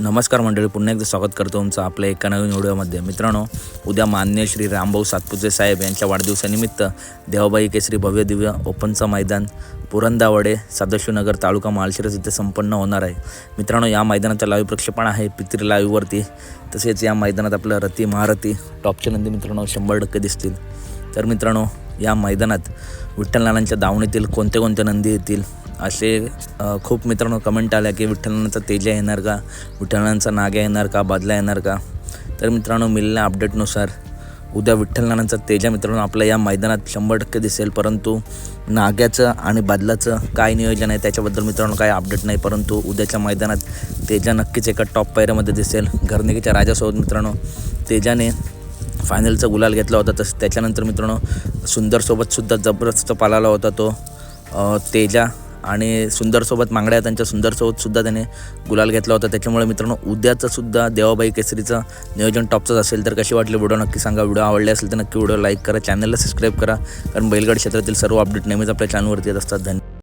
नमस्कार मंडळी पुन्हा एकदा स्वागत करतो तुमचं आपल्या एका नवीन व्हिडिओमध्ये. मित्रांनो उद्या मान्य श्री रामभाऊ सातपुते साहेब यांच्या वाढदिवसानिमित्त देवाबाई केसरी भव्य दिव्य ओपनचं मैदान पुरंदावडे सदाशिवनगर तालुका माळशिरस इथे संपन्न होणार आहे. मित्रांनो या मैदानाचं लाईव्ह प्रक्षेपण आहे पितृ लाईव्हवरती. तसेच या मैदानात आपलं रती महारथी टॉपचे नंदी मित्रांनो शंभर टक्के दिसतील. तर मित्रांनो या मैदानात विठ्ठल नानांच्या दावणीतील कोणते कोणते नंदी येतील? असे खूप मित्रांनो कमेंट आल्या की विठ्ठलांचा तेजा येणार का? विठ्ठलांचा नाग्या येणार का? बादला येणार का? तर मित्रांनो मिळालेल्या अपडेटनुसार उद्या विठ्ठलनानांचा तेजा मित्रांनो आपल्या या मैदानात शंभर टक्के दिसेल. परंतु नाग्याचं आणि बादलाचं काय नियोजन आहे त्याच्याबद्दल मित्रांनो काय अपडेट नाही. परंतु उद्याच्या मैदानात तेजा नक्कीच एका टॉप पायऱ्यामध्ये दिसेल. घरनिकीच्या राजासोबत मित्रांनो तेजाने फायनलचा गुलाल घेतला होता. तसं त्याच्यानंतर मित्रांनो सुंदरसोबतसुद्धा जबरदस्त पालाला होता तो. तेजा आणि सुंदरसोबत मांगड्या त्यांच्या सुंदरसोबतसुद्धा त्याने गुलाल घेतला होता. त्याच्यामुळे मित्रांनो उद्याचंसुद्धा देवाबाई केसरीचं नियोजन टॉपचंच असेल. तर कशी वाटली व्हिडिओ नक्की सांगा. व्हिडिओ आवडले असेल तर नक्की व्हिडिओ लाईक करा. चॅनलला सबस्क्राईब करा. कारण बैलगड क्षेत्रातील सर्व अपडेट नेहमीच आपल्या चॅनलवरती येत असतात. धन्यवाद.